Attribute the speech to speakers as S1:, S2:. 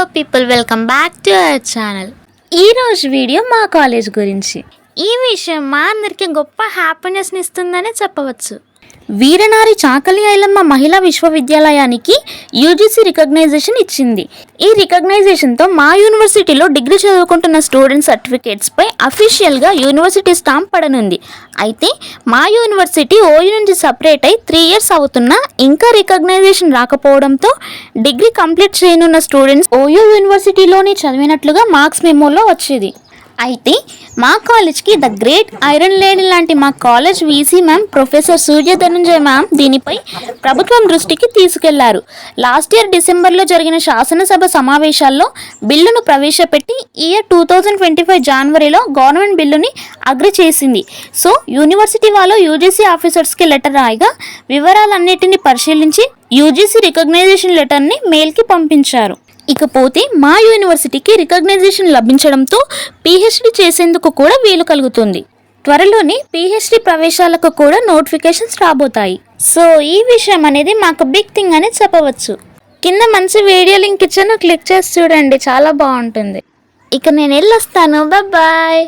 S1: Hello people welcome back to our channel ఈరోజు video మా college గురించి. ఈ విషయం మా అందరికీ గొప్ప హ్యాపీనెస్ని ఇస్తుందనే చెప్పవచ్చు. వీరనారి చాకలి ఐలమ్మ మహిళా విశ్వవిద్యాలయానికి యూజీసీ రికగ్నైజేషన్ ఇచ్చింది. ఈ రికగ్నైజేషన్తో మా యూనివర్సిటీలో డిగ్రీ చదువుకుంటున్న స్టూడెంట్ సర్టిఫికేట్స్పై అఫీషియల్గా యూనివర్సిటీ స్టాంప్ పడనుంది. అయితే మా యూనివర్సిటీ ఓయూ నుంచి సపరేట్ అయి త్రీ ఇయర్స్ అవుతున్నా ఇంకా రికగ్నైజేషన్ రాకపోవడంతో డిగ్రీ కంప్లీట్ చేయనున్న స్టూడెంట్స్ ఓయూ యూనివర్సిటీలోనే చదివినట్లుగా మార్క్స్ మెమోలో వచ్చేది. అయితే మా కాలేజ్కి ద గ్రేట్ ఐరన్ లేడీ లాంటి మా college VC ma'am professor Surya Dhanunjaya ma'am దీనిపై ప్రభుత్వం దృష్టికి తీసుకెళ్ళారు. లాస్ట్ ఇయర్ డిసెంబర్లో జరిగిన శాసనసభ సమావేశాల్లో బిల్లును ప్రవేశపెట్టి year two thousand twenty five జనవరిలో గవర్నమెంట్ బిల్లుని అగ్రి చేసింది. సో యూనివర్సిటీ వాళ్ళు యూజీసీ ఆఫీసర్స్కి లెటర్ రాయగా వివరాలన్నిటిని పరిశీలించి యూజీసీ రికగ్నైజేషన్ లెటర్ని మెయిల్కి పంపించారు. ఇకపోతే మా యూనివర్సిటీకి రికగ్నైజేషన్ లభించడంతో పిహెచ్డి చేసేందుకు కూడా వీలు కలుగుతుంది. త్వరలోనే పిహెచ్డి ప్రవేశాలకు కూడా నోటిఫికేషన్స్ రాబోతాయి. సో ఈ విషయం అనేది మాకు బిగ్ థింగ్ అని చెప్పవచ్చు. కింద మంచి వీడియో లింక్ ఇచ్చాను క్లిక్ చేసి చూడండి. చాలా బాగుంటుంది. ఇక నేను వెళ్ళొస్తాను. బాయ్